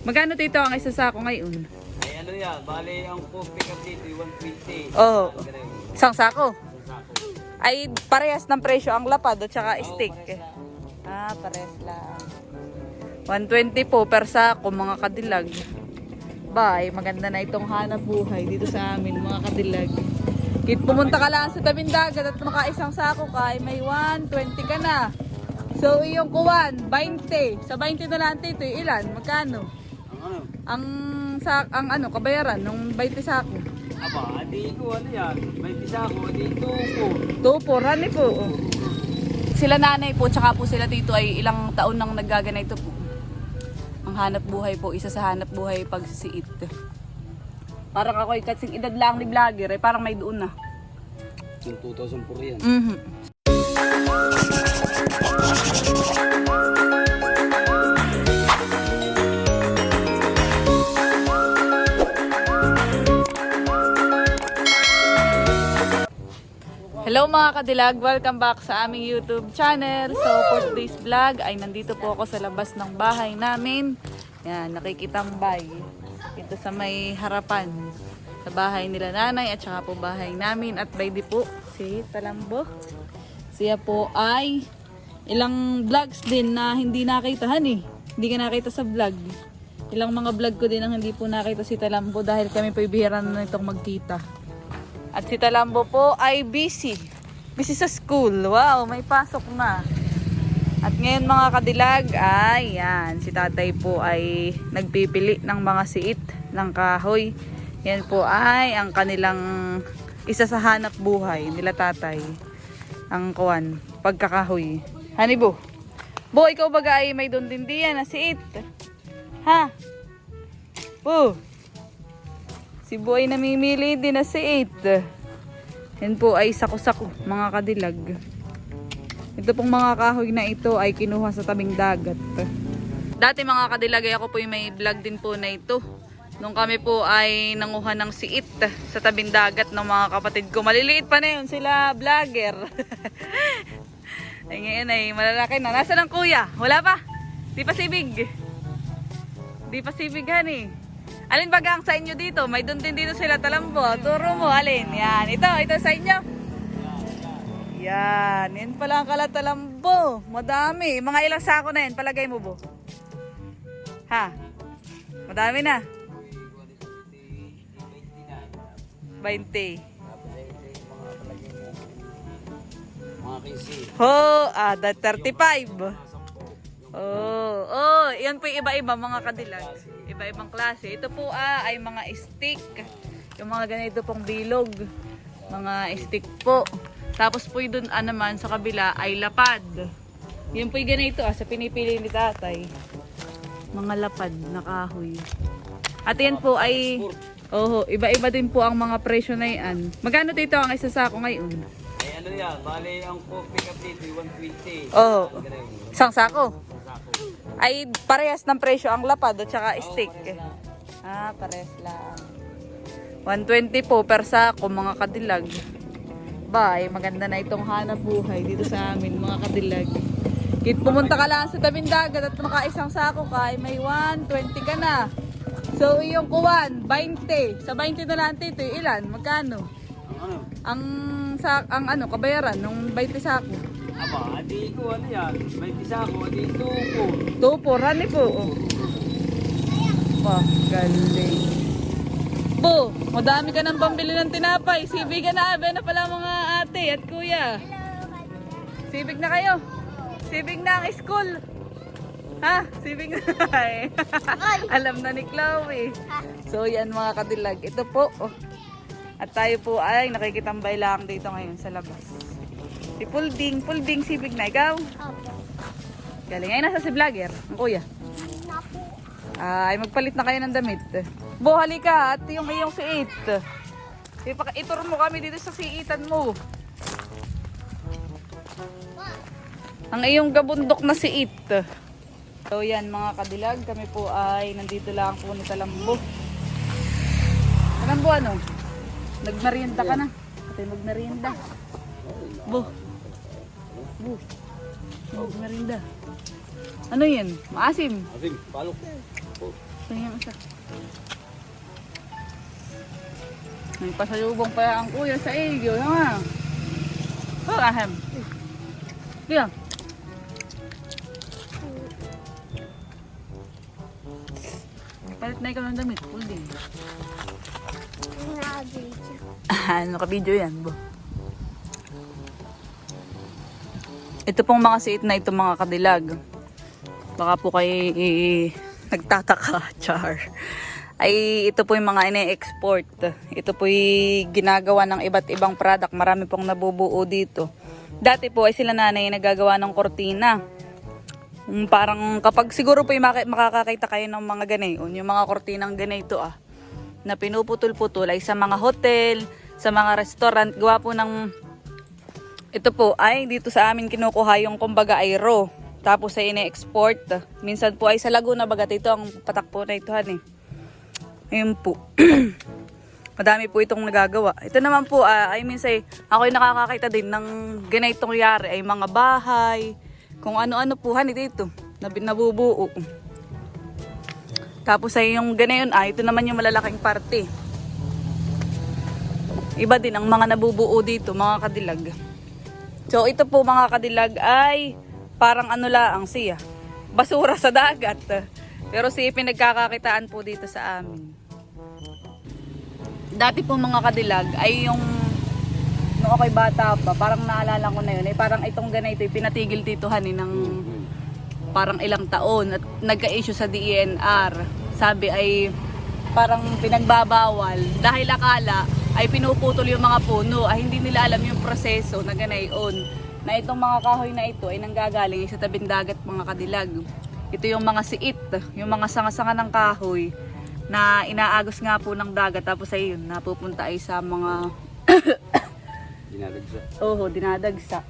Magkano dito ang isa sako ngayon? Ay ano yan, bali ang po pick up dito, 120. Oo. Ang ganun. Isang sako? Ay, parehas ng presyo ang lapad at saka Oo, stick. pares. Ah, parehas lang. 120 po per sako mga kadilag. Bye, maganda na itong hanap buhay dito sa amin mga kadilag. Kit pumunta ka lang sa tabing dagat at maka isang sako ka, ay may 120 ka na. So, iyong kuwan, 20. Sa 20 na lang ito, ilan? Magkano? Ang ano? Ang sa ang ano, kabayaran ng 20 sako. Aba, adi ko ano yan, may pisa ko, adi tuko. Tupo, rani po. Sila nanay po, tsaka po sila tito ay ilang taon nang nagaganito po. Ang hanap buhay po, isa sa hanap buhay pagsisiit. Parang ako ay kasing edad lang ni vlogger, eh, parang may doon na. Yung 2004 yan. Mhm. Hello mga kadilag, welcome back sa aming YouTube channel. So for today's vlog ay nandito po ako sa labas ng bahay namin. Yan, nakikitambay. Ito sa may harapan. Sa bahay nila nanay at saka po bahay namin. At by po, si Talambo. Siya po ay ilang vlogs din na hindi nakitahan eh. Hindi ka nakita sa vlog. Ilang mga vlog ko din ang hindi po nakita si Talambo dahil kami po ibihira na nitong magkita. At si Talambo po ay busy. Busy sa school. Wow, may pasok na. At ngayon mga kadilag, ay yan, si tatay po ay nagpipili ng mga siit ng kahoy. Yan po ay ang kanilang isa sa hanap buhay nila tatay. Ang kuwan, pagkakahoy. Hani bo? Ikaw baga ay may doon din diyan na siit. Ha? Bo? Si Boy namimili din na si 8. Yan po ay sako-sako, mga kadilag. Ito pong mga kahoy na ito ay kinuha sa tabing dagat. Dati mga kadilag ay ako po yung may vlog din po na ito. Nung kami po ay nanguha ng siit sa tabing dagat ng mga kapatid ko. Maliliit pa na yun sila vlogger. ay ngayon ay malalaki na. Nasaan ang kuya? Wala pa? Di pa sibig. Di pa sibig hani. Alin bagang sa inyo dito? May doon din dito sila talambo. Turo mo, alin? Yan. Ito, ito sa inyo. Yan. Yan pala ang kalatalambo. Madami. Mga ilang sako na yan. Palagay mo, bo. Ha? Madami na. 20. Mga kinsi. Ho, ah, that 35. Oh, oh, yan po iba-iba mga kadilag. Iba-ibang klase. Ito po ah, ay mga stick. Yung mga ganito pong bilog. Mga stick po. Tapos po yung dun ah, naman sa kabila ay lapad. Yan po yung ganito ah, sa pinipili ni tatay. Mga lapad na kahoy. At yan po ay, oh, iba-iba din po ang mga presyo na yan. Magkano dito ang isa sako ngayon? Ay ano yan, bali ang pick up dito, 120. Oh, Ang ganun. isang sako. Ang sako. Ay, parehas ng presyo ang lapad at saka lang. Ah, parehas lang. 120 po per sako mga kadilag. Bye, maganda na itong hanap buhay dito sa amin mga kadilag. Kit pumunta ka lang sa tabing dagat at maka isang sako ka, ay may 120 ka na. So, iyong kuwan, 20. Sa 20 na lang ito, ilan? Magkano? Ang ano? Ang, sa, ang ano, kabayaran ng 20 sako. Aba, adi ko ano yan, may pisa ko, adi tuko. Tupo, rani po. Oh. Bah, galing. Po, madami ka nang pambili ng tinapay. Sibig ka na, abe na pala mga ate at kuya. Sibig na kayo. Sibig na ang school. Ha? Sibig na. Alam na ni Chloe. So yan mga kadilag. Ito po. oh. At tayo po ay nakikitambay lang dito ngayon sa labas. Si Pulding. Pulding, sibig na. Ikaw? Galing. Ay, nasa si vlogger. Ang kuya. Ay, magpalit na kayo ng damit. Bo, halika. At yung iyong siit. Ipaka- Ituro mo kami dito sa siitan mo. Ang iyong gabundok na siit. So yan mga kadilag, kami po ay nandito lang po ni Talambo. Talambo ano? Nagmerienda ka na. Ate magmerienda. Bo. Bo. Magmerienda. Ano yan? Maasim. Asing, palok. Tingnan mo siya. May pasalubong pa ang kuya sa iyo. Ha? Oh, ahem. Kaya. Palit na ikaw ng damit. Full din. ano ka video yan, bo? Ito pong mga siit na ito mga kadilag. Baka po kayo eh, nagtataka, char. Ay, ito po yung mga ine-export. Ito po yung ginagawa ng iba't ibang product. Marami pong nabubuo dito. Dati po ay sila nanay nagagawa ng kortina. Mm, Parang kapag siguro po yung makakakita kayo ng mga ganayon, yung mga kortinang ganito ah, na pinuputol-putol ay sa mga hotel, sa mga restaurant, gawa po ng ito po ay dito sa amin kinukuha yung kumbaga ay raw. Tapos ay ine-export. Minsan po ay sa Laguna bagat ito ang patak po na ito han eh. Ayun po. Madami po itong nagagawa. Ito naman po, ah, I mean say, ako ay nakakakita din ng ganitong yari ay mga bahay, kung ano-ano po han dito, na nabubuo. Tapos ay yung ganayon, ah, ito naman yung malalaking parte. Iba din ang mga nabubuo dito, mga kadilag. So ito po mga kadilag ay parang ano laang siya. Basura sa dagat. Pero siya pinagkakakitaan po dito sa amin. Dati po mga kadilag ay yung nung ako'y bata pa, parang naalala ko na yun, ay parang itong ganito, pinatigil dito hanin ng parang ilang taon at nagka-issue sa DENR. Sabi ay parang pinagbabawal dahil akala ay pinuputol yung mga puno ay hindi nila alam yung proseso na ganayon na itong mga kahoy na ito ay nanggagaling sa tabing dagat mga kadilag. Ito yung mga siit, yung mga sanga-sanga ng kahoy na inaagos nga po ng dagat tapos ay yun, napupunta ay sa mga Dinadagsa. Oho, dinadagsa.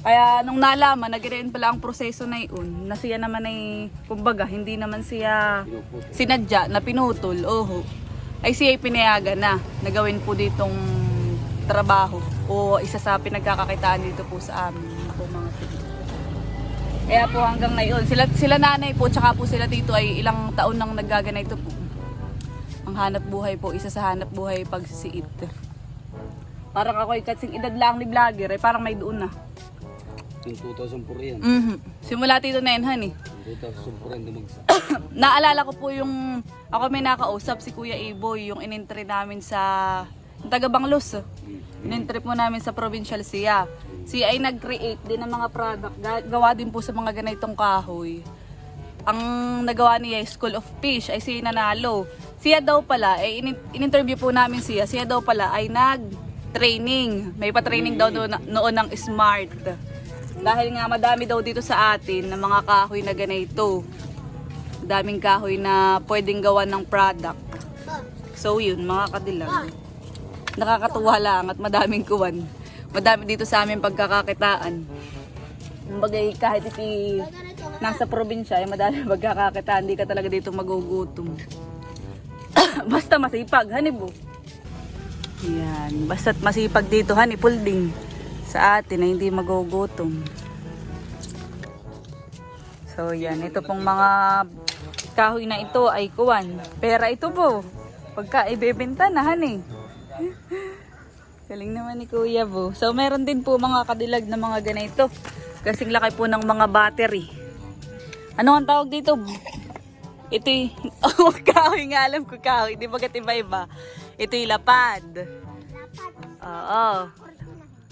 Kaya nung nalaman na ganoon pala ang proseso na yun, na siya naman ay, kumbaga, hindi naman siya Pinuputol. sinadya na pinutol, oho, ay siya ay pinayagan na, na gawin po ditong trabaho o isa sa pinagkakakitaan dito po sa amin po mga sige. Kaya po hanggang ngayon, sila, sila nanay po, tsaka po sila dito ay ilang taon nang naggaganay ito po. Ang hanap buhay po, isa sa hanap buhay pagsisiit. Parang ako ay kasing edad lang ni vlogger, ay parang may doon na. Yung 2004 yan. Mhm. Simula dito na yan, honey. Yung 2004 yan dumagsa. Naalala ko po yung, ako may nakausap si Kuya Iboy, yung inentry namin sa, taga Banglos. Inentry po namin sa provincial siya. Siya ay nag-create din ng mga product, ga- gawa din po sa mga ganitong kahoy. Ang nagawa niya ay School of Fish, ay siya nanalo. Siya daw pala, ay in- in-interview po namin siya, siya daw pala ay nag-training. May pa-training daw noon, noon ng SMART. Dahil nga madami daw dito sa atin ng mga kahoy na ganito. Daming kahoy na pwedeng gawa ng product. So yun, mga kadilag. Nakakatuwa lang at madaming kuwan. Madami dito sa amin pagkakakitaan. Kumbaga kahit iti nasa probinsya, ay madami pagkakakitaan. Hindi ka talaga dito magugutom. Basta masipag, hanib mo. Yan. Basta't masipag dito, honey, pulding. Sa atin na hindi magugutom. So, yan. Ito pong mga kahoy na ito ay kuwan. Pera ito po. Pagka ibebenta na, honey. Galing naman ni Kuya Bo. So, meron din po mga kadilag na mga ganito. Kasing laki po ng mga battery. Ano ang tawag dito? Ito yung, oh, kahoy nga alam ko kahoy. Di ba iba-iba? Ito yung lapad. Oo.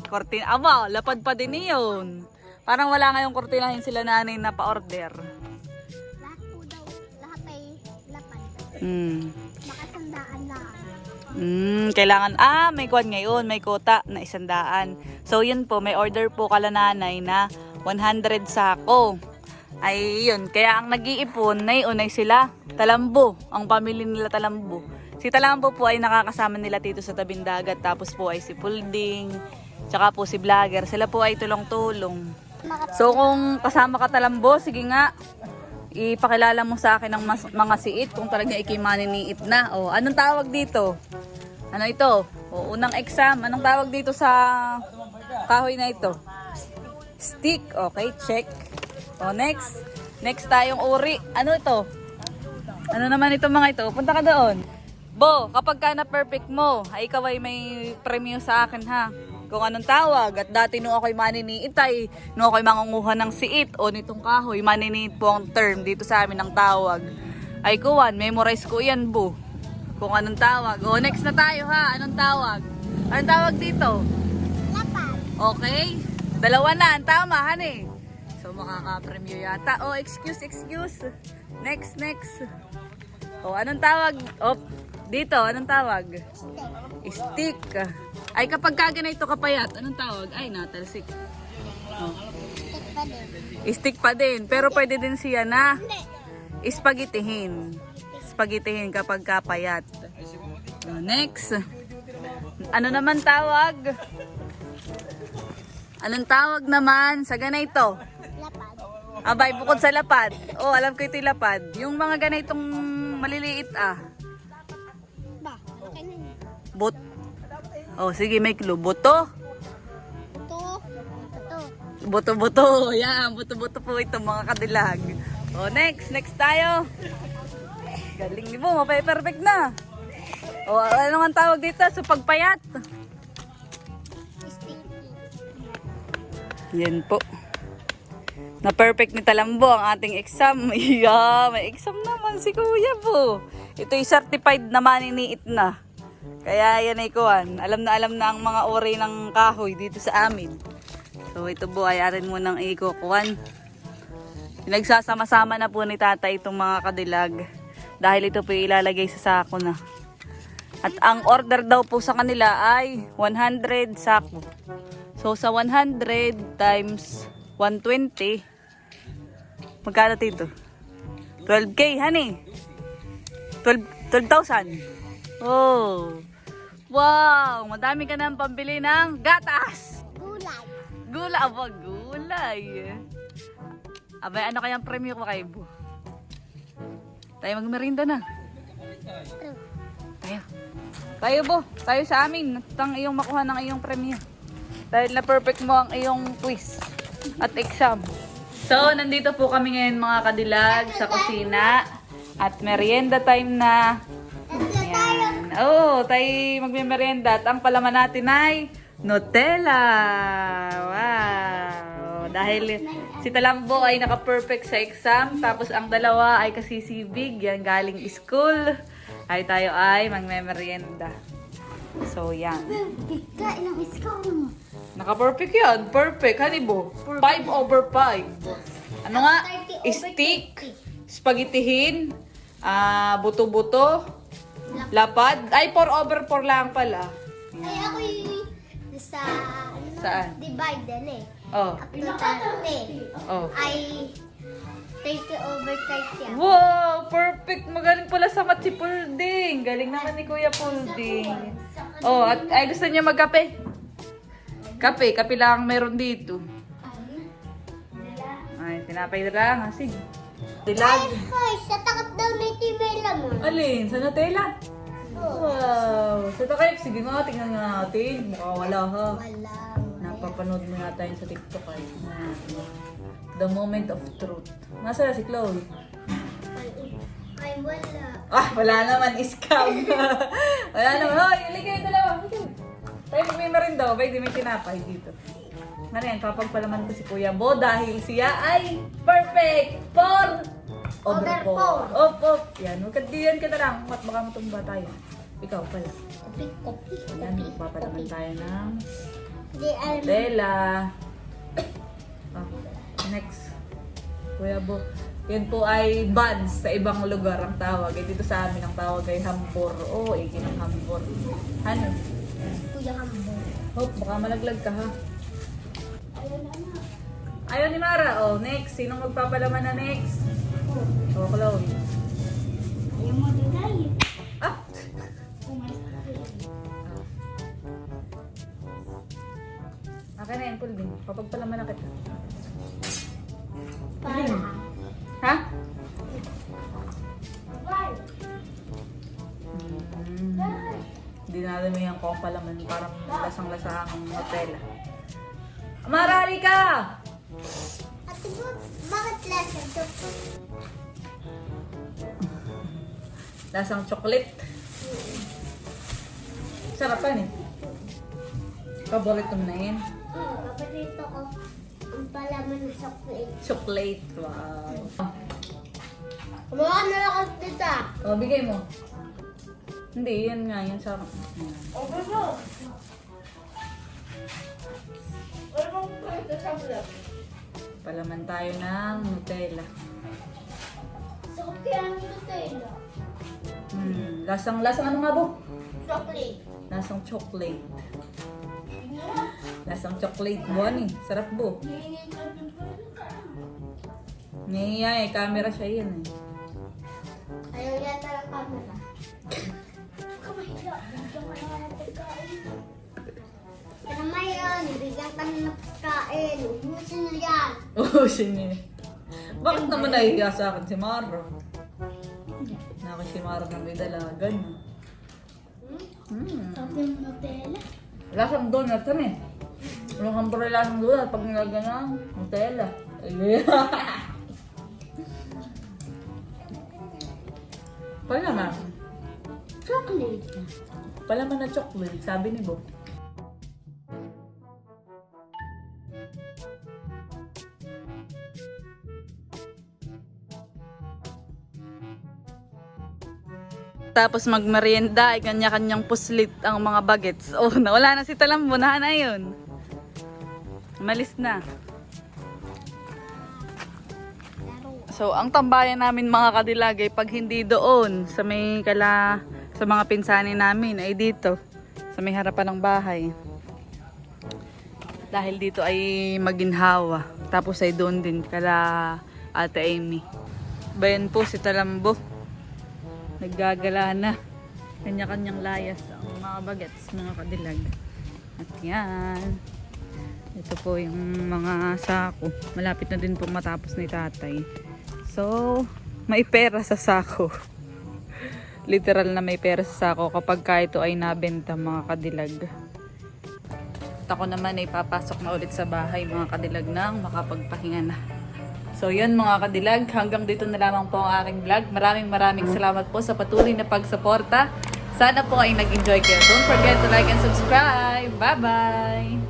Kortina. Aba, lapad pa din yun. Parang wala ngayong kortinahin sila nanay na pa-order. Lahat po daw, lahat ay lapad. Hmm. Makasandaan lang. Hmm, kailangan, ah, may kwan ngayon, may kota na isandaan. So, yun po, may order po kala nanay na 100 sako. Ay, yun, kaya ang nag-iipon na yun ay sila, Talambo, ang pamilya nila Talambo. Si Talambo po ay nakakasama nila dito sa tabing dagat, tapos po ay si Pulding, tsaka po si Vlogger, sila po ay tulong-tulong. So, kung kasama ka Talambo, sige nga, ipakilala mo sa akin ng mas- mga siit kung talaga ikimaniniit na. O, anong tawag dito? Ano ito? O, unang exam. Anong tawag dito sa kahoy na ito? Stick. Okay, check. O, next. Next tayong uri. Ano ito? Ano naman itong mga ito? Punta ka doon. Bo, kapag ka na-perfect mo, ay ikaw ay may premyo sa akin ha. Kung anong tawag. At dati nung ako'y maniniit ay, nung ako'y mangunguha ng siit o nitong kahoy, maniniit po ang term dito sa amin ng tawag. Ay kuwan, memorize ko yan, Bo. Kung anong tawag. O, next na tayo ha. Anong tawag? Anong tawag dito? Lapad. Okay? Dalawa na, ang tama, honey. So, makaka-premyo yata. Oh, excuse, excuse. Next, next. Oh, anong tawag? Oh, dito, anong tawag? Stick. Stick. Ay, kapag kaganito kapayat, anong tawag? Ay, natalsik. Oh. Stick pa din. Stick pa din. Pero pwede din siya na Hindi. spagitihin. Spagitihin kapag kapayat. Oh, next. Ano naman tawag? Anong tawag naman sa ganito? Lapad. Abay, bukod sa lapad. Oh, alam ko ito yung lapad. Yung mga ganitong maliliit ah. Bot. Oh, sige, may clue. Buto. Ito. Ito. Buto-buto. Yan, buto-buto po ito mga kadilag. Oh, next. Next tayo. Galing ni mo, mapay-perfect na. Oh, ano nga tawag dito? So, pagpayat. Yan po. Na perfect ni Talambo ang ating exam. Yeah, may exam naman si Kuya po. Ito yung certified na maniniit na. Kaya yan ay kuhan. Alam na alam na ang mga ori ng kahoy dito sa amin. So ito po ay arin mo ng ikukuhan. Pinagsasama-sama na po ni tata itong mga kadilag. Dahil ito po ilalagay sa sako na. At ang order daw po sa kanila ay 100 sako. So sa 100 times 120, magkano dito? 12k, honey. 12 12,000. Oh. Wow, madami ka nang pambili ng gatas. Gulay. Gulay, aba, gulay. Abay, ano kayang premyo ko kay Bu? Tayo magmerinda na. Tayo. Tayo, Bo. Tayo sa amin. At ang iyong makuha ng iyong premyo. Dahil na perfect mo ang iyong quiz at exam. So, nandito po kami ngayon mga kadilag sa kusina. At merienda time na. Oo, tayo magme-merienda. At ang palaman natin ay Nutella. Wow. Dahil si Talambo ay naka-perfect sa exam. Tapos ang dalawa ay kasisibig. Yan galing school. Ay tayo ay magme-merienda. So, yan. Bigka ilang iskong. Naka-perfect yan. Perfect. Hanibo. 5 over 5. Ano nga? 30 over Stick. Spagitihin. Ah, buto-buto. Lapad. Ay, 4 over 4 lang pala. Ay, ako yung sa... ano, Saan? Divide din eh. Oh. Up to 30. Oh. Ay 30 over 30. ah. Wow! Perfect! Magaling pala sa math si Pulding. Galing naman ni Kuya Pulding. Oh, at ay gusto niya magkape. Kape, kape lang ang meron dito. Ay, tinapay na lang. ha? Sige. Dilag. Hoy, sa takap daw ni Timela mo. Alin? Sa Nutella? Wow! Sa takip, sige nga, tingnan nga natin. Mukha wala ha. Walang. Napapanood mo yata yun sa TikTok ay. The moment of truth. Nasaan na si Chloe? Ay, wala. Ah, wala naman, scam. wala naman. Hoy, uli kayo dalawa. Tayo may meron daw. Bay, di may tinapay dito. Ano yan, papagpalaman ko si Kuya Bo dahil siya ay perfect for over Over four. four. Op, op. Yan, huwag ka diyan ka na lang. Mat baka matumba tayo. Ikaw pala. Kopi, kopi, Yan, kopi. magpapalaman tayo ng Di alam. Bella. Ah, next. Kuya Bo. Yan po ay buns sa ibang lugar ang tawag. Eh, dito sa amin ang tawag ay hambor. Oo, oh, ikin ang hambor. Ano? Kuya Hambo. Hope, baka malaglag ka ha. Ayaw ni Mara. Oh, next. Sinong magpapalaman na next? Oh, Chloe. Ayaw mo din tayo. Ah! Akin na yan, Pulbing. Papagpalaman na kita. Para. Ha? Para. Mm. Hindi na natin may ang palaman. Parang lasang-lasa ang Nutella. Marali ka! Ate mo, bakit lasa ito? Lasang chocolate. Sarapan eh. Paborito mo na yun. Hmm, paborito ko ang palaman ng chocolate. Chocolate. Wow. Kumuha na lang ako dito. O, bigay mo. Hindi, yan nga. Yan sa... Yan. Okay mo. Palaman tayo ng Nutella. So, kaya ang Nutella. Hmm. Lasang, lasang ano nga bo? Chocolate. Lasang chocolate. Lasang chocolate. Buwan eh. Sarap bo. Nahiya eh. Camera siya yan eh. Ayaw yata ng camera. Kamahiya. Pero ngayon, bigyan ka na ng pagkain. Ubusin na yan. Oh, siya niya. Bakit naman nahihiya sa akin si Maro? Naki si Maro na may dalagan. Hmm. Sabi ng Nutella. Lasang donut yan eh. Yung hamburger lasang donut pag nilagyan ng Nutella. Ay, Palaman. Chocolate. Palaman na chocolate, sabi ni Bob. Tapos magmerienda ay kanya-kanyang puslit ang mga bagets. Oh, nawala na si Talambo, na na yun. Malis na. So, ang tambayan namin mga kadilag ay pag hindi doon sa may kala sa mga pinsani namin ay dito sa may harapan ng bahay. Dahil dito ay maginhawa. Tapos ay doon din kala Ate Amy. Bayan po si Talambo. Naggagala na. Kanya-kanyang layas ang mga bagets, mga kadilag. At yan. Ito po yung mga sako. Malapit na din po matapos ni tatay. So, may pera sa sako. Literal na may pera sa sako kapag ka ito ay nabenta mga kadilag. At ako naman ay papasok na ulit sa bahay mga kadilag nang makapagpahinga na. So yun mga kadilag, hanggang dito na lamang po ang aking vlog. Maraming maraming salamat po sa patuloy na pagsuporta. Sana po ay nag-enjoy kayo. Don't forget to like and subscribe. Bye-bye!